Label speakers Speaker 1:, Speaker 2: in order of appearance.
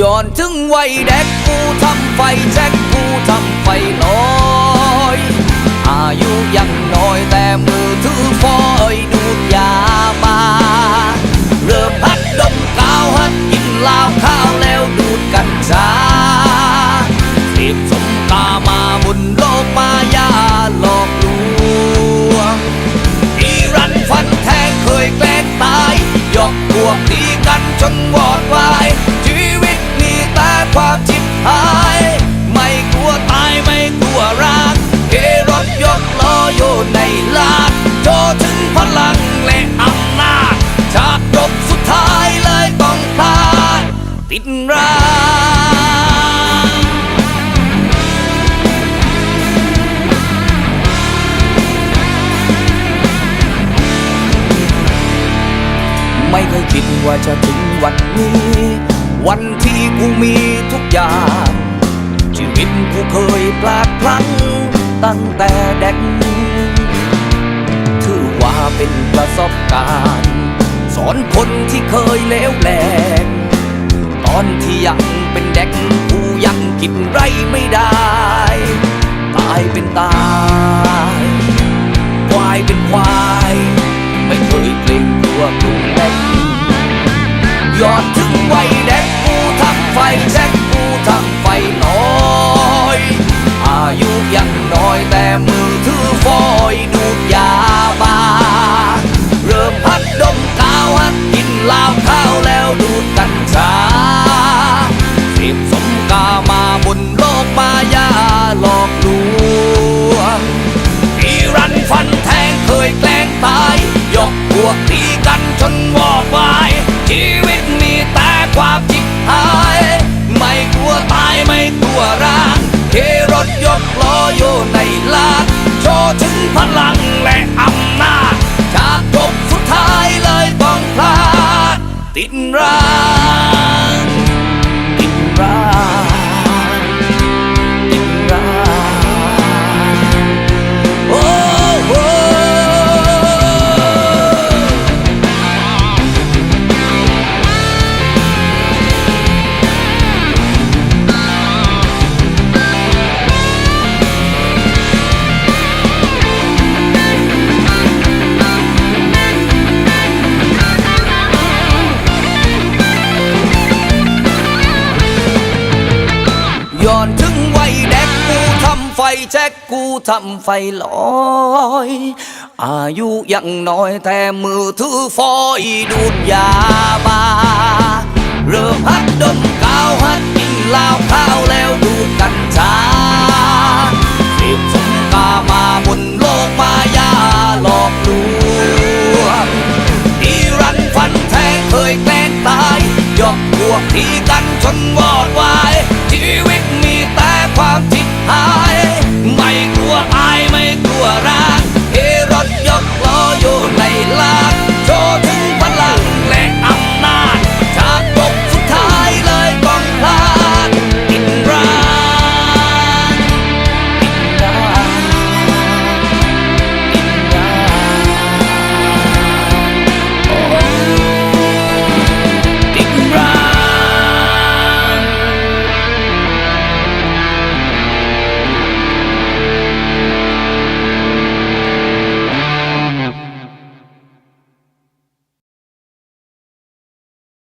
Speaker 1: ย้อนถึงวัยเด็กกูทำไฟแจ็คกูทำไฟลอยอายุยังน้อยแต่มือถือฟอยดูดยาบ้าเริ่มหัดดมกาวหัดกินเหล้าข้าวแล้วดูดกัญชาเสพสมกามาบุญโลกมายาหลอกลวงอีรันฟันแทงเคยแกล้งตายยกพวกตีกันจนว ติดรางไม่เคยคิดว่าจะถึงวันนี้ วันที่กูมีทุกอย่าง ชีวิตกูเคยพลาดพลั้งตั้งแต่เด็กถือว่าเป็นประสบการณ์ สอนคนที่เคยเลวแหลก อนที่ยังเป็นเด็กผู้ยังกินไรไม่ได้ พลังและอำนาจจากจบสุดท้ายเลยต้องพลาดติดรา แจ็คกูทำไฟลอย อายุยังน้อยแต่มือถือฟอยดูดยาบ้าเริ่มหัดดมกาวหัดกินล้าข้าวแล้วดูกัญชาเสพสมกามาบนโลกมายาหลอกลวงอีรันฟันแทงเคยแกล้งตายยกพวกตีกันจนวอดวา